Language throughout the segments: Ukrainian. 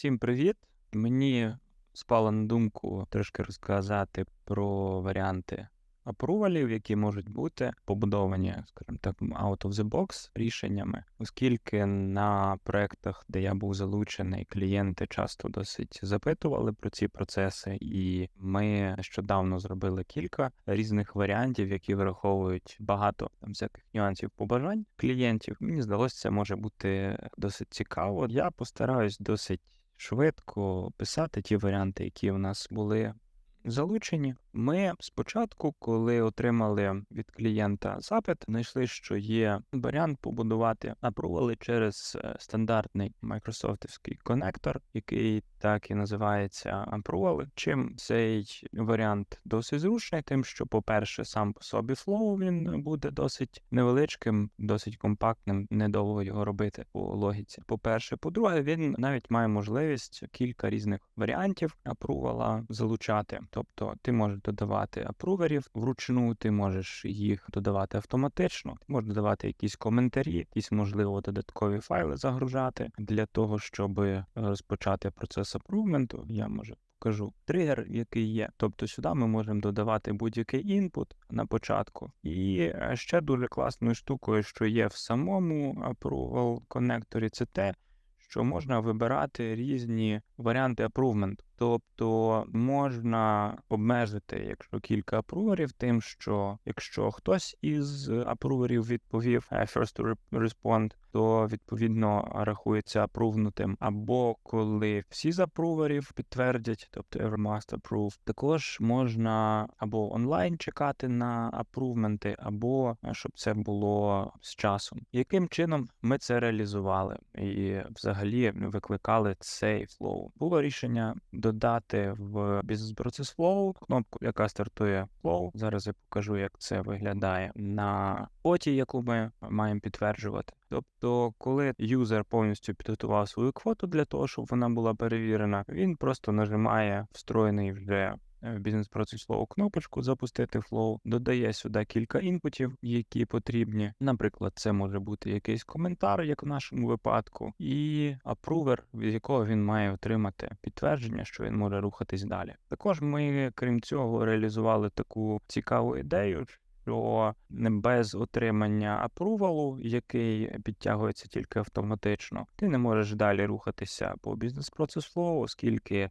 Всім привіт! Мені спало на думку трошки розказати про варіанти апрувалів, які можуть бути побудовані, скажімо так, out of the box рішеннями, оскільки на проектах, де я був залучений, клієнти часто досить запитували про ці процеси, і ми нещодавно зробили кілька різних варіантів, які враховують багато там всяких нюансів побажань клієнтів. Мені здалося, це може бути досить цікаво. Я постараюсь досить швидко писати ті варіанти, які в нас були залучені. Ми спочатку, коли отримали від клієнта запит, знайшли, що є варіант побудувати апрували через е, стандартний майкрософтівський конектор, який так і називається апрували. Чим цей варіант досить зручний, тим, що, по-перше, сам по собі флоу він буде досить невеличким, досить компактним, недовго його робити по логіці. По-перше, по-друге, він навіть має можливість кілька різних варіантів апрувала залучати. Тобто ти можеш додавати апруверів вручну, ти можеш їх додавати автоматично, ти можеш додавати якісь коментарі, якісь можливо додаткові файли загружати для того, щоб розпочати процес апрувменту. Я може. Покажу тригер, який є. Тобто сюди ми можемо додавати будь-який інпут на початку. І ще дуже класною штукою, що є в самому approval коннекторі, це те, що можна вибирати різні варіанти апрувменту. Тобто можна обмежити, якщо кілька апруверів, тим, що якщо хтось із апруверів відповів е, first respond, то відповідно рахується апрувнутим. Або коли всі з апруверів підтвердять, тобто every must approve, також можна або онлайн чекати на апрувменти, або е, щоб це було з часом. Яким чином ми це реалізували і взагалі викликали цей флоу? Було рішення до додати в бізнес-процес Flow кнопку, яка стартує Flow. Зараз я покажу, як це виглядає на квоті, яку ми маємо підтверджувати. Тобто, коли юзер повністю підготував свою квоту для того, щоб вона була перевірена, він просто нажимає встроєний вже в бізнес-процес Flow кнопочку Запустити Flow, додає сюди кілька інпутів, які потрібні. Наприклад, це може бути якийсь коментар, як в нашому випадку, і апрувер, від якого він має отримати підтвердження, що він може рухатись далі. Також ми, крім цього, реалізували таку цікаву ідею. Що не без отримання апрувалу, який підтягується тільки автоматично, ти не можеш далі рухатися по бізнес-процес флоу, оскільки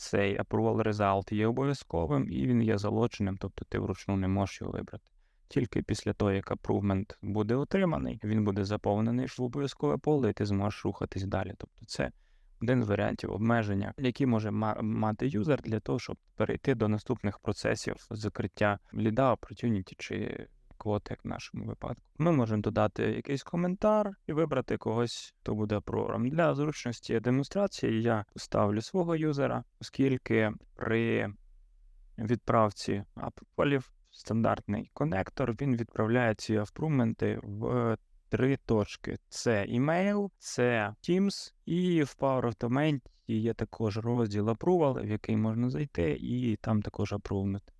цей approval result є обов'язковим і він є залоченим, тобто ти вручну не можеш його вибрати. Тільки після того, як апрувмент буде отриманий, він буде заповнений в обов'язкове поле, і ти зможеш рухатись далі. Тобто це один з варіантів обмеження, які може мати юзер для того, щоб перейти до наступних процесів закриття ліда, opportunity чи квоти, як в нашому випадку. Ми можемо додати якийсь коментар і вибрати когось, хто буде прором. Для зручності демонстрації я ставлю свого юзера, оскільки при відправці апполів стандартний конектор він відправляє ці апрументи в три точки: це email, це Teams, і в Power Automate є також розділ Approval, в який можна зайти, і там також апрувнути.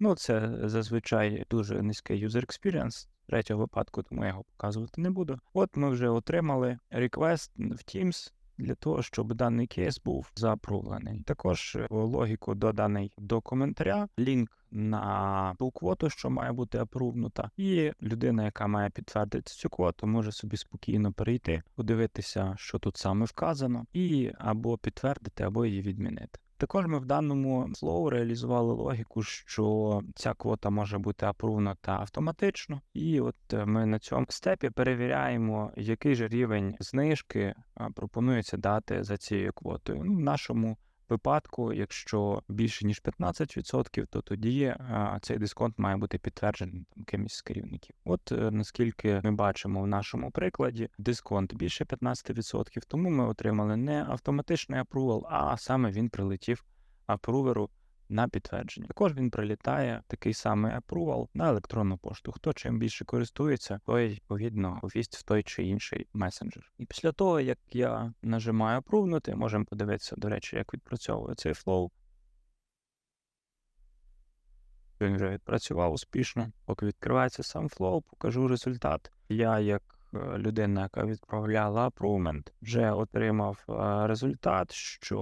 Ну, це зазвичай дуже низький user experience. Третього випадку, тому я його показувати не буду. От ми вже отримали request в Teams для того, щоб даний кейс був заапрувлений. Також логіку доданий до коментаря, лінк на ту квоту, що має бути апрувнута, і людина, яка має підтвердити цю квоту, може собі спокійно перейти, подивитися, що тут саме вказано, і або підтвердити, або її відмінити. Також ми в даному слову реалізували логіку, що ця квота може бути апрувнута автоматично, і от е, ми на цьому степі перевіряємо, який же рівень знижки пропонується дати за цією квотою. Ну, в нашому випадку, якщо більше ніж 15%, то тоді цей дисконт має бути підтверджений там кимось з керівників. От е, наскільки ми бачимо в нашому прикладі, дисконт більше 15%, тому ми отримали не автоматичний апрувал, а саме він прилетів апруверу на підтвердження. Також він прилітає такий самий approval на електронну пошту. Хто чим більше користується, той відповідно повість в той чи інший месенджер. І після того, як я нажимаю апрувнути, можемо подивитися, до речі, як відпрацьовує цей флоу. Він вже відпрацював успішно. Поки відкривається сам флоу, покажу результат. Я як людина, яка відправляла апрувмент, вже отримав е, результат, що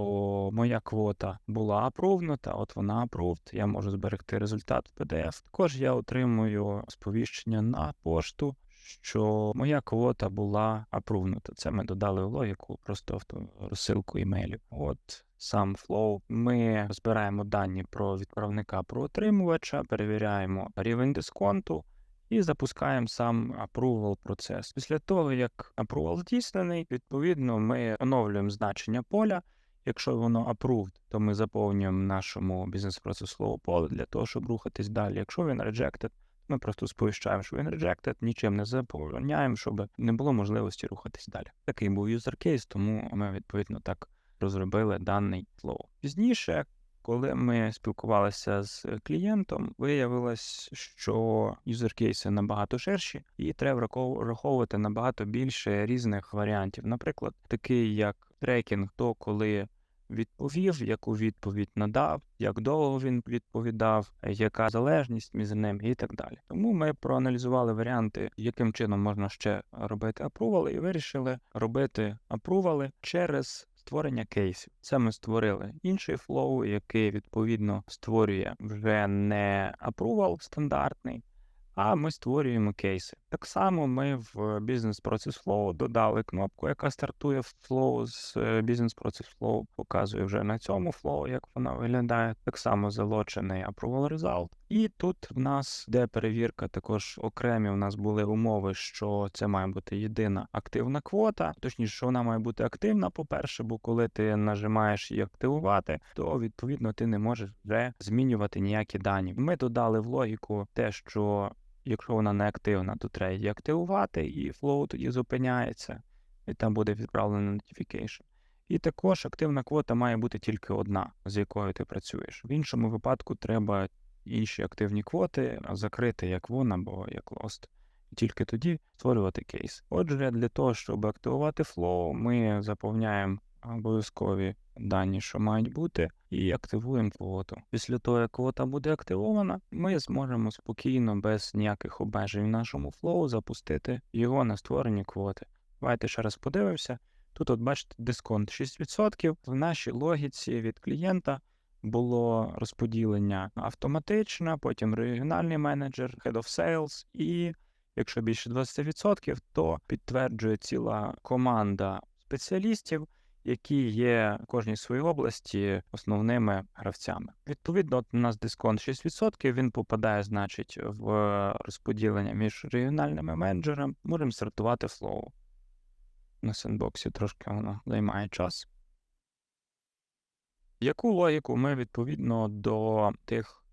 моя квота була апрувнута, от вона апрувд, я можу зберегти результат в PDF. Також я отримую сповіщення на пошту, що моя квота була апрувнута. Це ми додали в логіку, просто авто розсилку імейлів. От сам флоу. Ми збираємо дані про відправника, про отримувача, перевіряємо рівень дисконту. І запускаємо сам approval процес. Після того, як approval здійснений, відповідно, ми оновлюємо значення поля. Якщо воно approved, то ми заповнюємо нашому бізнес-процесу слово поле для того, щоб рухатись далі. Якщо він rejected, ми просто сповіщаємо, що він rejected, нічим не заповняємо, щоб не було можливості рухатись далі. Такий був case, тому ми відповідно так розробили даний flow. Пізніше, коли ми спілкувалися з клієнтом, виявилось, що юзеркейси набагато ширші, і треба враховувати набагато більше різних варіантів. Наприклад, такий як трекінг, то коли відповів, яку відповідь надав, як довго він відповідав, яка залежність між ним і так далі. Тому ми проаналізували варіанти, яким чином можна ще робити апрували, і вирішили робити апрували через створення кейсів. Це ми створили інший флоу, який відповідно створює вже не апрувал стандартний. А ми створюємо кейси. Так само ми в бізнес процес Flow додали кнопку, яка стартує Flow з бізнес процес Flow, показує вже на цьому Flow, як вона виглядає. Так само залочений Approval Result. І тут в нас де перевірка, також окремі у нас були умови, що це має бути єдина активна квота. Точніше, що вона має бути активна, по-перше, бо коли ти нажимаєш її активувати, то відповідно ти не можеш вже змінювати ніякі дані. Ми додали в логіку те, що Якщо вона не активна, то треба її активувати, і flow тоді зупиняється, і там буде відправлено notification. І також активна квота має бути тільки одна, з якою ти працюєш. В іншому випадку треба інші активні квоти закрити як вон або як lost. І тільки тоді створювати кейс. Отже, для того, щоб активувати flow, ми заповняємо обов'язкові дані, що мають бути, і активуємо квоту. Після того, як квота буде активована, ми зможемо спокійно, без ніяких обмежень в нашому флоу запустити його на створені квоти. Давайте ще раз подивимося. Тут, от бачите, дисконт 6%. В нашій логіці від клієнта було розподілення автоматичне, потім регіональний менеджер, Head of Sales, і якщо більше 20%, то підтверджує ціла команда спеціалістів які є в кожній своїй області основними гравцями. Відповідно, от у нас дисконт 6%, він попадає, значить, в розподілення між регіональними менеджерами. Можемо стартувати флоу. На сендбоксі трошки воно займає час. Яку логіку ми відповідно до тих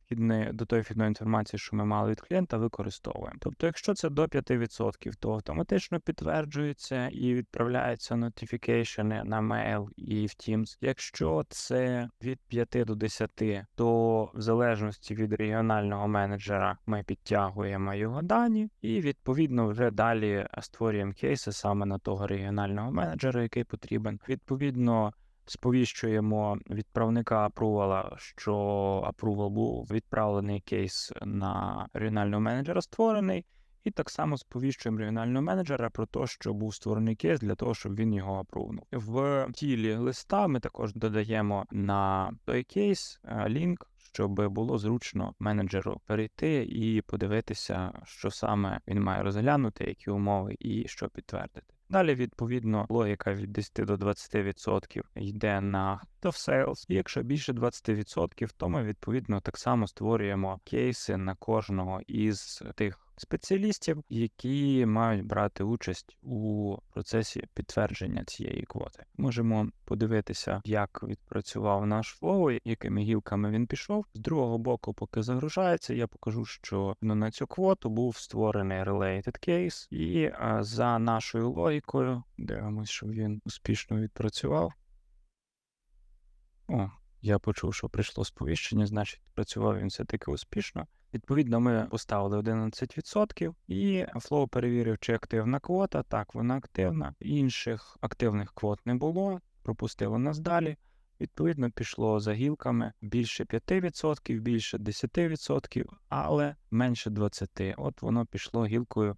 до тої вхідної інформації, що ми мали від клієнта, використовуємо. Тобто, якщо це до 5%, то автоматично підтверджується і відправляються нотифікейшени на mail і в Teams. Якщо це від 5 до 10, то в залежності від регіонального менеджера ми підтягуємо його дані, і відповідно вже далі створюємо кейси саме на того регіонального менеджера, який потрібен. Відповідно сповіщуємо відправника апрувала, що апрувал був відправлений кейс на регіонального менеджера створений, і так само сповіщуємо регіонального менеджера про те, що був створений кейс для того, щоб він його апрувнув. В тілі листа ми також додаємо на той кейс е, лінк. Щоб було зручно менеджеру перейти і подивитися, що саме він має розглянути, які умови і що підтвердити. Далі, відповідно, логіка від 10 до 20% йде на of sales. І якщо більше 20%, то ми відповідно так само створюємо кейси на кожного із тих спеціалістів, які мають брати участь у процесі підтвердження цієї квоти. Можемо подивитися, як відпрацював наш флоу, якими гілками він пішов. З другого боку, поки загружається, я покажу, що ну, на цю квоту був створений related case, і а, за нашою логікою дивимося, що він успішно відпрацював. О, я почув, що прийшло сповіщення, значить, працював він все-таки успішно. Відповідно, ми поставили 11% і Flow перевірив, чи активна квота. Так, вона активна. Інших активних квот не було, пропустило нас далі. Відповідно, пішло за гілками більше 5%, більше 10%, але менше 20%. От воно пішло гілкою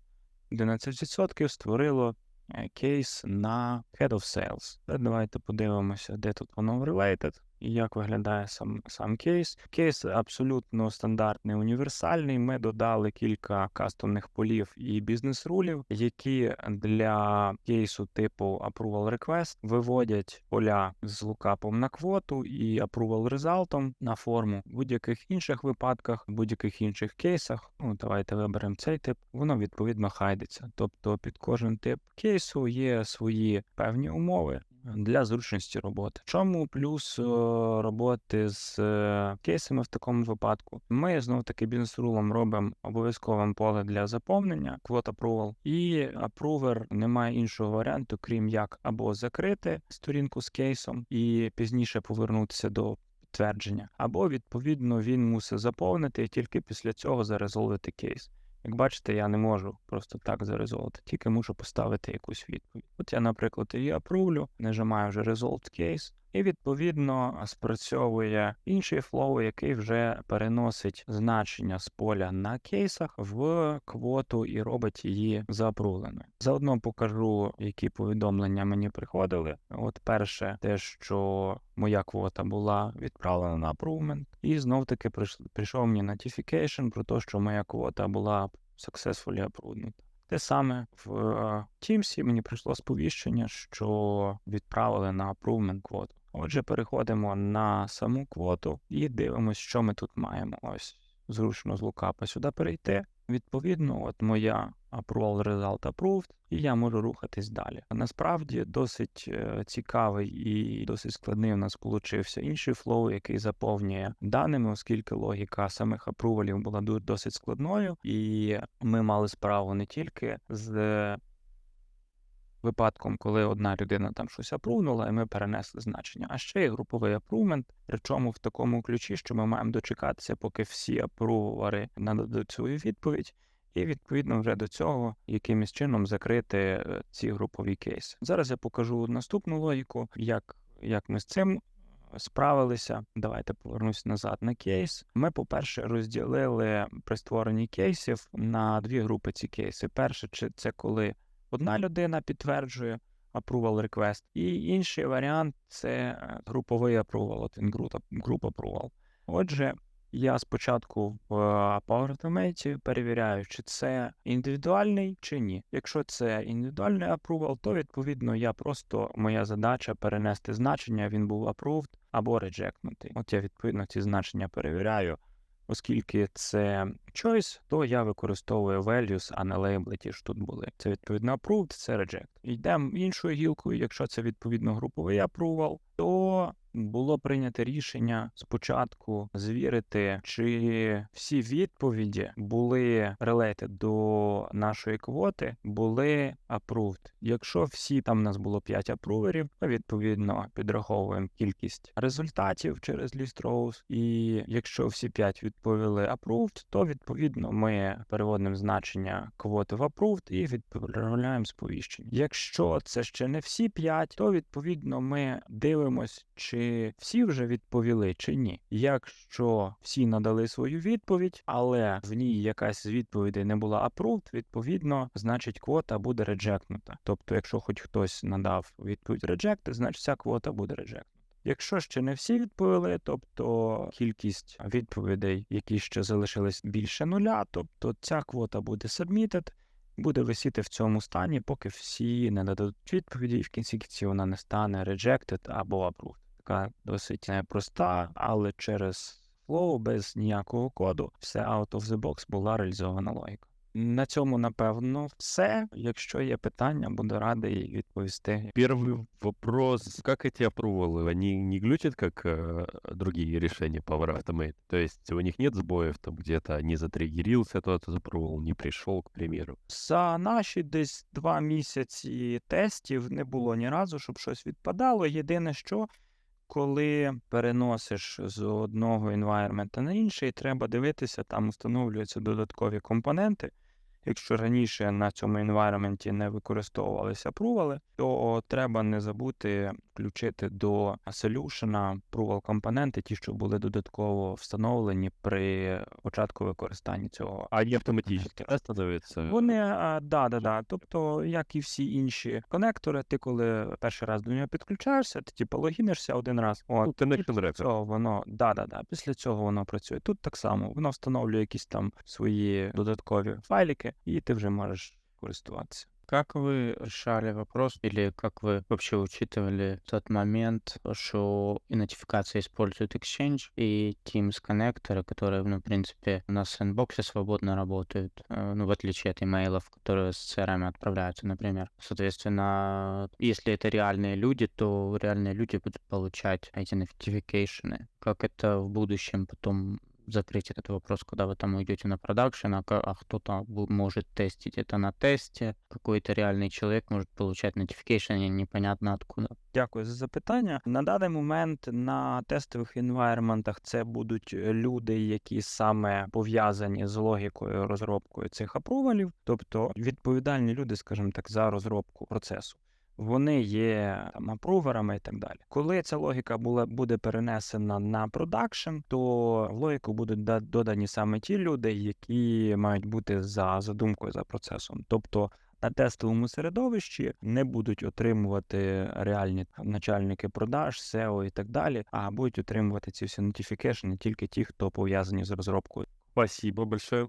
11% створило е, кейс на Head of Sales. Давайте подивимося, де тут воно related як виглядає сам, сам кейс. Кейс абсолютно стандартний, універсальний. Ми додали кілька кастомних полів і бізнес-рулів, які для кейсу типу Approval Request виводять поля з лукапом на квоту і Approval Result на форму. В будь-яких інших випадках, в будь-яких інших кейсах, ну давайте виберемо цей тип, воно відповідно хайдиться. Тобто під кожен тип кейсу є свої певні умови для зручності роботи. Чому плюс роботи з е, кейсами в такому випадку? Ми знов таки бізнес-рулом робимо обов'язковим поле для заповнення quote approval, і апрувер не має іншого варіанту, крім як або закрити сторінку з кейсом і пізніше повернутися до. Підтвердження, або відповідно він мусить заповнити і тільки після цього зарезолвити кейс. Як бачите, я не можу просто так зарезолити, тільки мушу поставити якусь відповідь. От я, наприклад, її апрувлю, нажимаю вже Resolved Case, і відповідно спрацьовує інший флоу, який вже переносить значення з поля на кейсах в квоту і робить її заапрувленою. Заодно покажу, які повідомлення мені приходили. От перше, те, що моя квота була відправлена на approval, і знов таки прийшов мені notification про те, що моя квота була successfully approved. Те саме в Teams мені прийшло сповіщення, що відправили на approvement квоту. Отже, переходимо на саму квоту і дивимося, що ми тут маємо. Ось зручно з лукапа сюди перейти. Відповідно, от моя approval result approved, і я можу рухатись далі. Насправді досить е, цікавий і досить складний у нас получився інший флоу, який заповнює даними, оскільки логіка самих апрувалів була досить складною, і ми мали справу не тільки з випадком, коли одна людина там щось апрувнула, і ми перенесли значення. А ще є груповий апрувмент, причому в такому ключі, що ми маємо дочекатися, поки всі апрувери нададуть свою відповідь. І відповідно вже до цього якимось чином закрити е, ці групові кейси. Зараз я покажу наступну логіку, як як ми з цим е, справилися. Давайте повернусь назад на кейс. Ми, по-перше, розділили при створенні кейсів на дві групи ці кейси. Перше, це коли одна людина підтверджує approval request, і інший варіант це е, груповий approval, от він group approval. Отже, я спочатку в е, Power Automate перевіряю, чи це індивідуальний чи ні. Якщо це індивідуальний approval, то відповідно я просто моя задача перенести значення, він був approved або rejectнутий. От я відповідно ці значення перевіряю. Оскільки це choice, то я використовую values, а не лейбли ті ж тут були. Це відповідно approved, це reject. Йдемо іншою гілкою, якщо це відповідно груповий approval, то було прийнято рішення спочатку звірити, чи всі відповіді були related до нашої квоти, були approved. Якщо всі там у нас було 5 апруверів, то відповідно підраховуємо кількість результатів через rows, І якщо всі 5 відповіли approved, то відповідно ми переводимо значення квоти в approved і відправляємо сповіщення. Якщо це ще не всі 5, то відповідно ми дивимось, чи всі вже відповіли, чи ні. Якщо всі надали свою відповідь, але в ній якась з відповідей не була approved, відповідно, значить квота буде реджектнута. Тобто, якщо хоч хтось надав відповідь reject, значить ця квота буде реджектнута. Якщо ще не всі відповіли, тобто кількість відповідей, які ще залишились більше нуля, тобто ця квота буде submitted, буде висіти в цьому стані, поки всі не дадуть відповіді, і в кінці кінці вона не стане rejected або approved така досить непроста, але через Flow без ніякого коду все out of the box була реалізована логіка. На цьому, напевно, все. Якщо є питання, буду радий відповісти. Первый вопрос. Как эти апрувалы? Они не глючат, как э, другие решения Power Automate? То есть у них нет сбоев, там где-то не затриггерился тот апрувал, не пришел, к примеру? За наші десь два місяці тестів не було ні разу, щоб щось відпадало. Єдине, що коли переносиш з одного environment на інший, треба дивитися, там встановлюються додаткові компоненти, Якщо раніше на цьому environment не використовувалися апрували, то треба не забути включити до solution approval компоненти, ті, що були додатково встановлені при початку використання цього. Они автоматически да, становятся? Вони а, да, да, да. Тобто, як і всі інші конектори, ти коли перший раз до нього підключаєшся, ти типу логінишся один раз. От, Ну, connection цього воно да, да, да. Після цього воно працює. Тут так само воно встановлює якісь там свої додаткові файлики, і ти вже можеш користуватися. Как вы решали вопрос, или как вы вообще учитывали тот момент, что и нотификации используют Exchange, и Teams коннекторы, которые, ну, в принципе, у нас в Sandbox свободно работают, э, ну, в отличие от имейлов, которые с CRM отправляются, например. Соответственно, если это реальные люди, то реальные люди будут получать эти notification. Как это в будущем потом закрыть этот вопрос, когда вы там уйдете на продакшн, а, ка- а кто-то бу- может тестить это на тесте, какой-то реальный человек может получать notification непонятно откуда. Дякую за запитання. На даний момент на тестових інвайрментах це будуть е, люди, які саме пов'язані з логікою розробкою цих апрувалів, тобто відповідальні люди, скажімо так, за розробку процесу. Вони є там апруверами і так далі. Коли ця логіка була буде перенесена на продакшн, то в логіку будуть да- додані саме ті люди, які мають бути за задумкою за процесом. Тобто на тестовому середовищі не будуть отримувати реальні начальники продаж, SEO і так далі, а будуть отримувати ці всі notification тільки ті, хто пов'язані з розробкою. Спасибо большое.